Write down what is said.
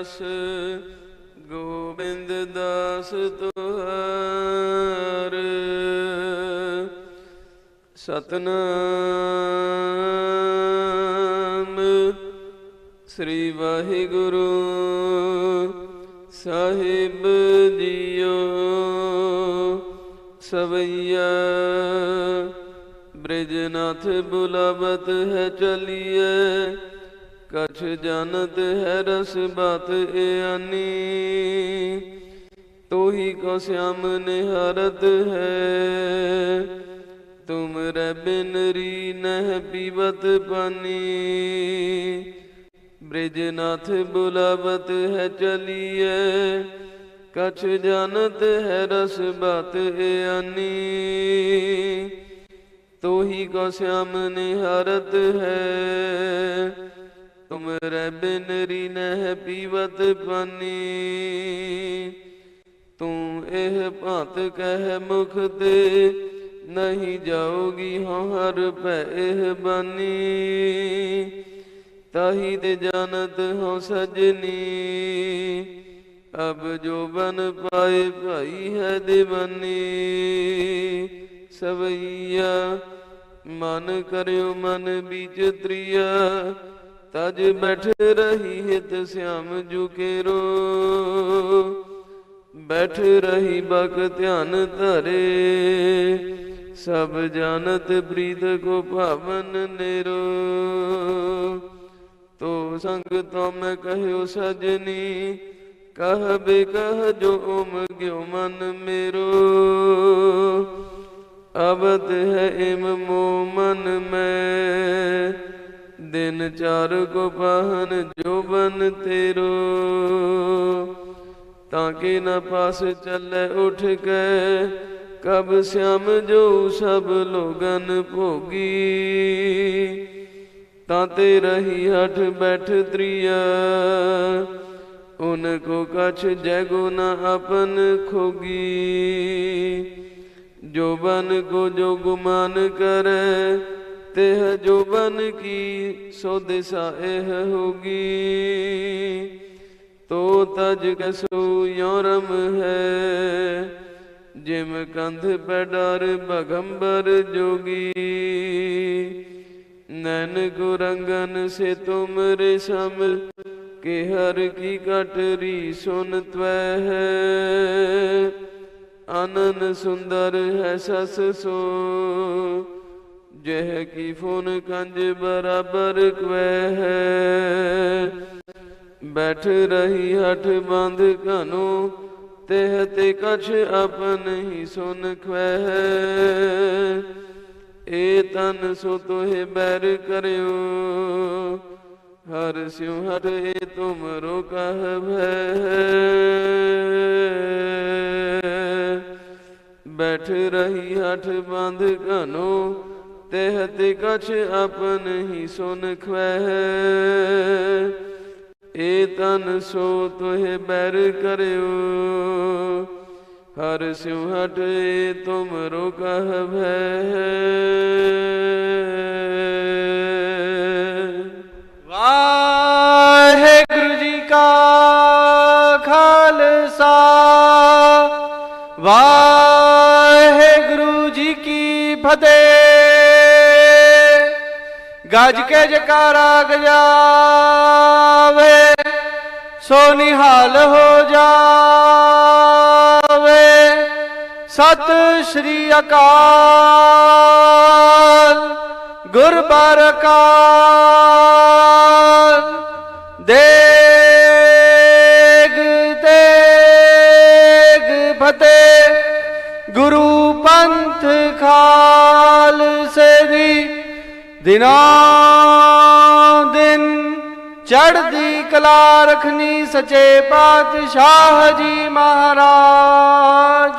ਰਸ ਗੋਬਿੰਦ ਦਾਸ ਤੁਹਾਰ। ਸਤਨਾਮ ਸ੍ਰੀ ਵਾਹਿਗੁਰੂ ਸਾਹਿਬ ਜੀਓ। ਸਵਈਆ ਬ੍ਰਿਜਨਾਥ ਬੁਲਾਵਤ ਹੈ ਚਲੀਏ। ਕਛ ਜਨਤ ਹੈ ਰਸ ਬਤ ਇਆਨੀ ਤੋਹੀ ਕੋ ਸਿਆਮ ਨਿਹਰਤ ਹੈ। ਤੁਮ ਰਬਿਨ ਰੀ ਨਹ ਪੀਵਤ ਪਾਨੀ। ਬ੍ਰਿਜਨਾਥ ਬੁਲਾਵਤ ਹੈ ਚਲੀਏ ਕਛ ਜਾਣਤ ਹੈ ਰਸ ਬਤ ਇਆਨੀ ਤੋਹੀ ਕੋ ਸਿਆਮ ਨਿਹਰਤ ਹੈ। ਤੁਮਰੇ ਬਿਨ ਰੀ ਨਹਿ ਪੀਵਤ ਪਾਨੀ ਤੂੰ ਇਹ ਭਾਤ ਕਹਿ ਮੁਖ ਤੇ ਨਹੀਂ ਜਾਊਗੀ ਹਰ ਭੈ ਇਹ ਬਾਨੀ। ਤਾਹੀ ਤੇ ਜਾਣਤ ਹੋ ਸਜਨੀ। ਅਬ ਜੋ ਬਨ ਪਾਏ ਭਾਈ ਹੈ ਦਿਵਾਨੀ। ਸਵਈਆ ਮਨ ਕਰਿਓ ਮਨ ਬੀਜ ਤ੍ਰਿਆ। ਤਜ ਬੈਠ ਰਹੀ ਹਿਤ ਸਿਆਮ ਜੂ ਕੇਰੋ ਬੈਠ ਰਹੀ ਬਕ ਧਿਆਨ ਧਰੇ। ਸਭ ਜਾਣਤ ਪ੍ਰੀਤ ਕੋ ਭਾਵਨ ਨੇਰੋ। ਤੋ ਸੰਗ ਤੋ ਮੈਂ ਕਹਿਓ ਸਜਨੀ, ਕਹ ਬੇ ਕਹ ਜੋ ਉਮ ਗਿਓ ਮਨ ਮੇਰੋ। ਅਵਤ ਹੈ ਇਮ ਮੋ ਮਨ ਮੈਂ। ਦਿਨ ਚਾਰ ਕੋ ਪਾਹਨ ਜੋ ਬਨ ਤੇਰੋ। ਤਾਂ ਕਿ ਨਾ ਪਾਸ ਚੱਲੇ ਉਠ ਕੇ, ਕਬ ਸਿਆਮ ਜੋ ਸਭ ਲੋਗਨ ਭੋਗੀ। ਤਾਂ ਤੇ ਰਹੀ ਹਠ ਬੈਠ ਤ੍ਰਿਆ, ਉਨ ਕੋ ਕਛ ਜੈਗੋ ਨ ਆਪਨ ਖੋਗੀ। ਜੋ ਬਨ ਕੋ ਜੋ ਗੁਮਾਨ ਕਰੇ ਤਿਹ ਜੋ ਬਨ ਕੀ, ਸੋ ਦਿਸਾ ਇਹ ਹੋਗੀ। ਤੋ ਤਜ ਕਸੂ ਯੋਰਮ ਹੈ, ਜਿਮ ਕੰਧ ਪੈ ਡਰ ਭਗੰਬਰ ਜੋਗੀ। ਨੈਨ ਕੋ ਸੇ ਤੁਮਰੇ ਸਮ, ਕੇ ਹਰ ਕੀ ਕਟਰੀ ਸੁਨ ਤਵੈ ਹੈ। ਆਨਨ ਸੁੰਦਰ ਹੈ ਸਸ ਸੋ ਜਹ ਕੀ ਫੋਨ ਕੰਜ ਬਰਾਬਰ ਕਵੈ ਹੈ। ਬੈਠ ਰਹੀ ਹੱਠ ਬੰਦ ਘਨੋ, ਤਿਹ ਤੇ ਕਛ ਆਪਨ ਹੀ ਸੁਨ ਖਵੈ ਏ ਤਨ ਸੋ ਤੋਹਿ ਬੈਰ ਕਰਿਓ, ਹਰ ਸਿਉ ਹਟ ਏ ਤੁਮਰੋ ਕਹ ਭੈ ਬੈਠ ਰਹੀ ਹੱਠ ਬੰਦ ਘਨੋ ਤਿਹ ਤੇ ਕਛ ਆਪਨ ਹੀ ਸੁਨ ਖਵੈ ਏ ਤਨ ਸੋ ਤੋਹਿ ਬੈਰ ਕਰਿਓ ਹਰ ਸਿਉ ਹਟੇ ਤੁਮ ਰੋ ਕਹ ਭੈ ਵਾਹਿਗੁਰੂ ਜੀ ਕਾ ਖਾਲਸਾ ਵਾਹਿਗੁਰੂ ਜੀ ਕੀ ਫਤਿਹ ਗਜ ਕੇ ਜਕਾਰਾ ਗਜਾਵੇ ਸੋ ਨਿਹਾਲ ਹੋ ਜਾਵੇ। ਸਤਿ ਸ਼੍ਰੀ ਅਕਾਲ ਗੁਰਬਰਕਾਲ ਦੇਗ ਤੇਗ ਫਤਿਹ, ਗੁਰੂ ਪੰਥ ਦਿਨਾਂ ਦਿਨ ਚੜ੍ਹਦੀ ਕਲਾ ਰਖਨੀ ਸਚੇ ਪਾਤਸ਼ਾਹ ਜੀ ਮਹਾਰਾਜ।